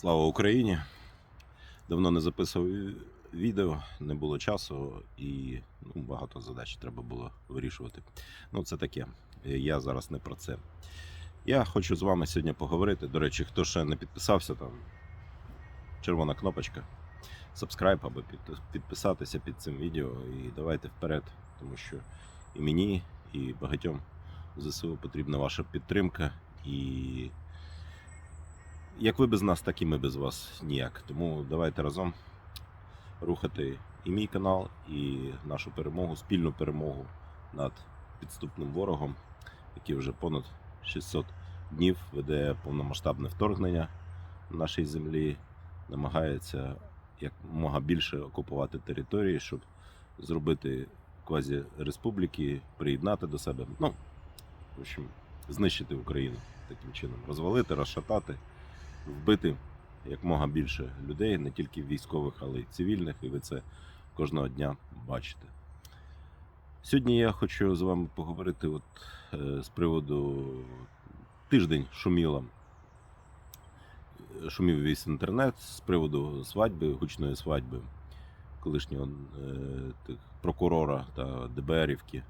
Слава Україні! Давно не записував відео, не було часу і ну, багато задач треба було вирішувати. Ну, це таке. Я зараз не про це. Я хочу з вами сьогодні поговорити. До речі, хто ще не підписався, там червона кнопочка. Subscribe або підписатися під цим відео і давайте вперед, тому що і мені, і багатьом ЗСУ потрібна ваша підтримка. І як ви без нас, так і ми без вас ніяк. Тому давайте разом рухати і мій канал, і нашу перемогу, спільну перемогу над підступним ворогом, який вже понад 600 днів веде повномасштабне вторгнення на нашій землі, намагається якомога більше окупувати території, щоб зробити квазі-республіки, приєднати до себе. Ну, в общем, знищити Україну таким чином, розвалити, розшатати вбити якмога більше людей, не тільки військових, але й цивільних, і ви це кожного дня бачите. Сьогодні я хочу з вами поговорити от, е, з приводу тиждень шуміло. Шумів весь інтернет з приводу свадьби, гучної свадьби колишнього е, прокурора та ДБРівки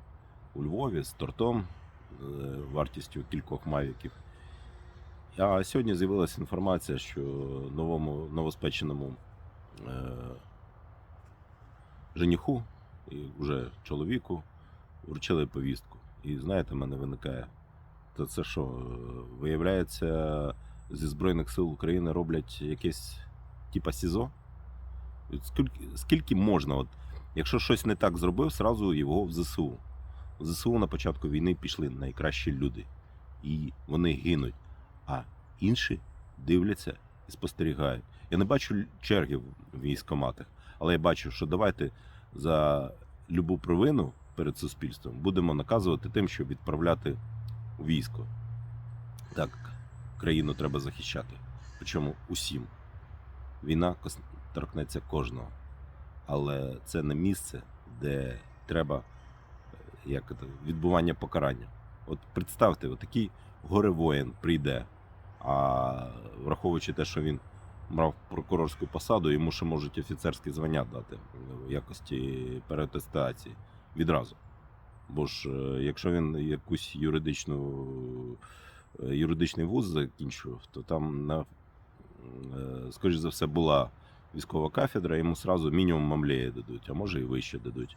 у Львові з тортом е, вартістю кількох мавіків. А сьогодні з'явилася інформація, що новому новоспеченому е, жениху і вже чоловіку вручили повістку. І знаєте, в мене виникає. То це що, е, виявляється, зі Збройних сил України роблять якесь типа СІЗО? Скільки, скільки можна? От, якщо щось не так зробив, зразу його в ЗСУ. В ЗСУ на початку війни пішли найкращі люди. І вони гинуть а інші дивляться і спостерігають. Я не бачу черги в військоматах, але я бачу, що давайте за любу провину перед суспільством будемо наказувати тим, щоб відправляти у військо. Так, країну треба захищати. Причому усім. Війна торкнеться кожного. Але це не місце, де треба е, як відбування покарання. От представте, отакий горе-воїн прийде, а враховуючи те, що він брав прокурорську посаду, йому ще можуть офіцерське звання дати в якості переатестації відразу. Бо ж, е, якщо він якусь юридичну, е, юридичний вуз закінчував, то там, на, е, скоріш за все, була військова кафедра, йому сразу мінімум мамлея дадуть, а може і вище дадуть,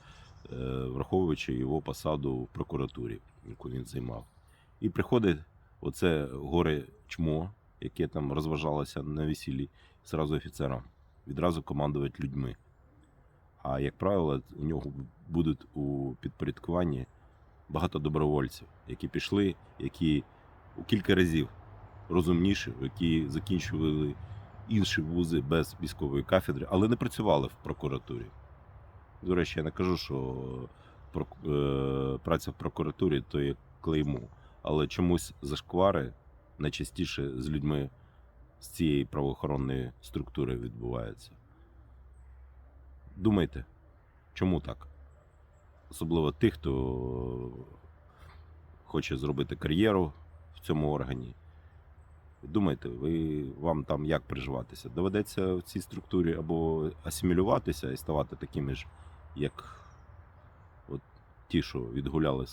враховуючи його посаду в прокуратурі, яку він займав. І приходить оце горе чмо, яке там розважалося на весіллі, зразу офіцером, відразу командувати людьми. А як правило, у нього будуть у підпорядкуванні багато добровольців, які пішли, які у кілька разів розумніші, які закінчували інші вузи без військової кафедри, але не працювали в прокуратурі. До речі, я не кажу, що е, праця в прокуратурі то є клеймо але чомусь зашквари найчастіше з людьми з цієї правоохоронної структури відбуваються. Думайте, чому так? Особливо тих, хто хоче зробити кар'єру в цьому органі. Думайте, ви вам там як приживатися? Доведеться в цій структурі або асимілюватися і ставати такими ж, як от ті, що відгуляли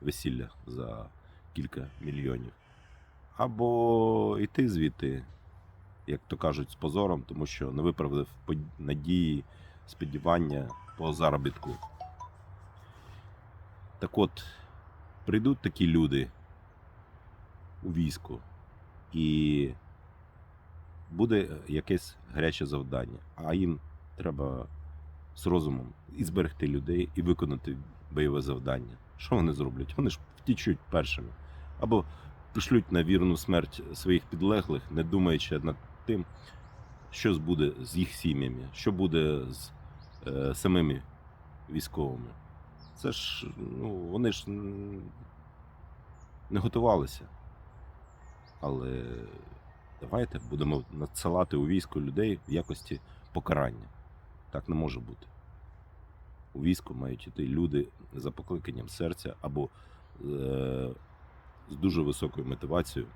весілля за кілька мільйонів. Або йти звідти, як то кажуть, з позором, тому що не виправдав надії, сподівання по заробітку. Так от, прийдуть такі люди у військо, і буде якесь гаряче завдання, а їм треба з розумом і зберегти людей, і виконати бойове завдання. Що вони зроблять? Вони ж втічуть першими. Або пришлють на вірну смерть своїх підлеглих, не думаючи над тим, що буде з їх сім'ями, що буде з е, самими військовими. Це ж, ну, вони ж не готувалися. Але давайте будемо надсилати у військо людей в якості покарання. Так не може бути. У військо мають йти люди за покликанням серця або е, з дуже високою мотивацією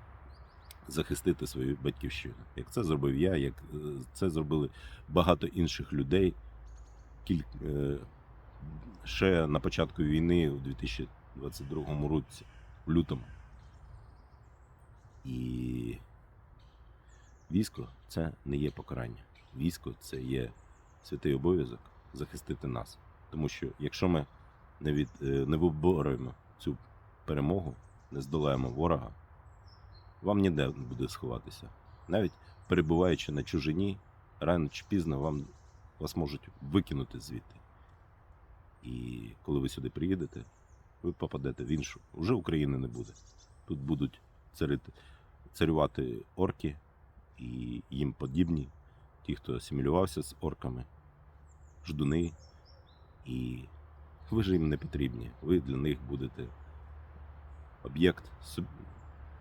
захистити свою батьківщину. Як це зробив я, як е, це зробили багато інших людей. Кіль... е, Ще на початку війни у 2022 році, в лютому. І військо це не є покарання. Військо це є святий обов'язок захистити нас. Тому що якщо ми не, від, е, не виборюємо цю перемогу, не здолаємо ворога, вам ніде не буде сховатися. Навіть перебуваючи на чужині, рано чи пізно вам, вас можуть викинути звідти. І коли ви сюди приїдете, ви попадете в іншу. Вже України не буде. Тут будуть царити, царювати орки і їм подібні, ті, хто асимілювався з орками, ждуни. І ви ж їм не потрібні. Ви для них будете об'єкт,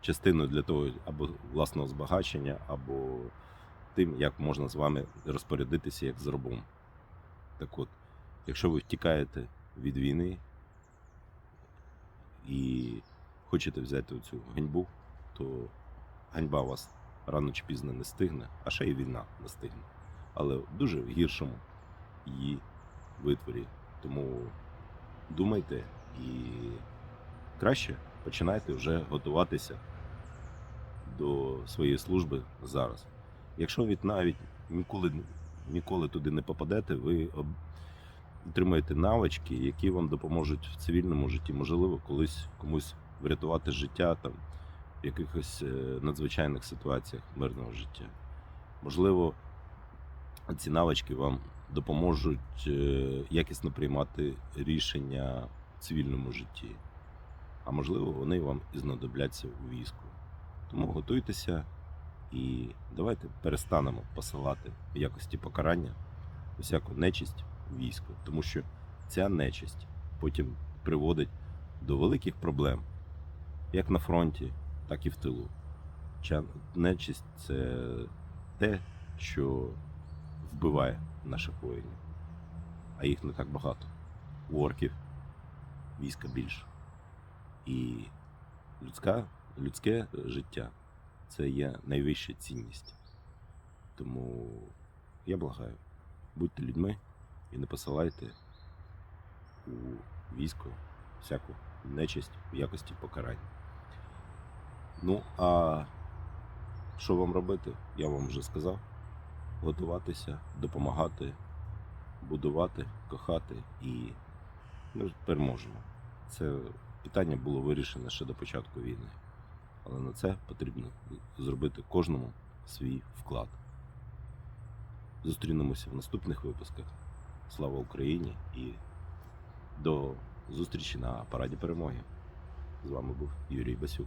частиною для того або власного збагачення, або тим, як можна з вами розпорядитися як з рабом. Так от, якщо ви втікаєте від війни і хочете взяти цю ганьбу, то ганьба вас рано чи пізно не стигне, а ще й війна не стигне. Але в дуже гіршому її витворі. Тому думайте і краще починайте вже готуватися до своєї служби зараз. Якщо ви навіть ніколи, ніколи туди не попадете, ви отримаєте навички, які вам допоможуть в цивільному житті, можливо, колись комусь врятувати життя там, в якихось е, надзвичайних ситуаціях мирного життя. Можливо, ці навички вам допоможуть е, якісно приймати рішення в цивільному житті. А можливо, вони вам і знадобляться у війську. Тому готуйтеся і давайте перестанемо посилати в якості покарання усяку нечисть у військо, тому що ця нечисть потім приводить до великих проблем, як на фронті, так і в тилу. Нечисть це те, що вбиває наших воїнів, а їх не так багато. У орків війська більше. І людська, людське життя це є найвища цінність. Тому я благаю, будьте людьми і не посилайте у військо всяку нечисть в якості покарань. Ну, а що вам робити, я вам вже сказав. Готуватися, допомагати, будувати, кохати і ми переможемо. Це питання було вирішено ще до початку війни. Але на це потрібно зробити кожному свій вклад. Зустрінемося в наступних випусках. Слава Україні і до зустрічі на параді перемоги. З вами був Юрій Басюк.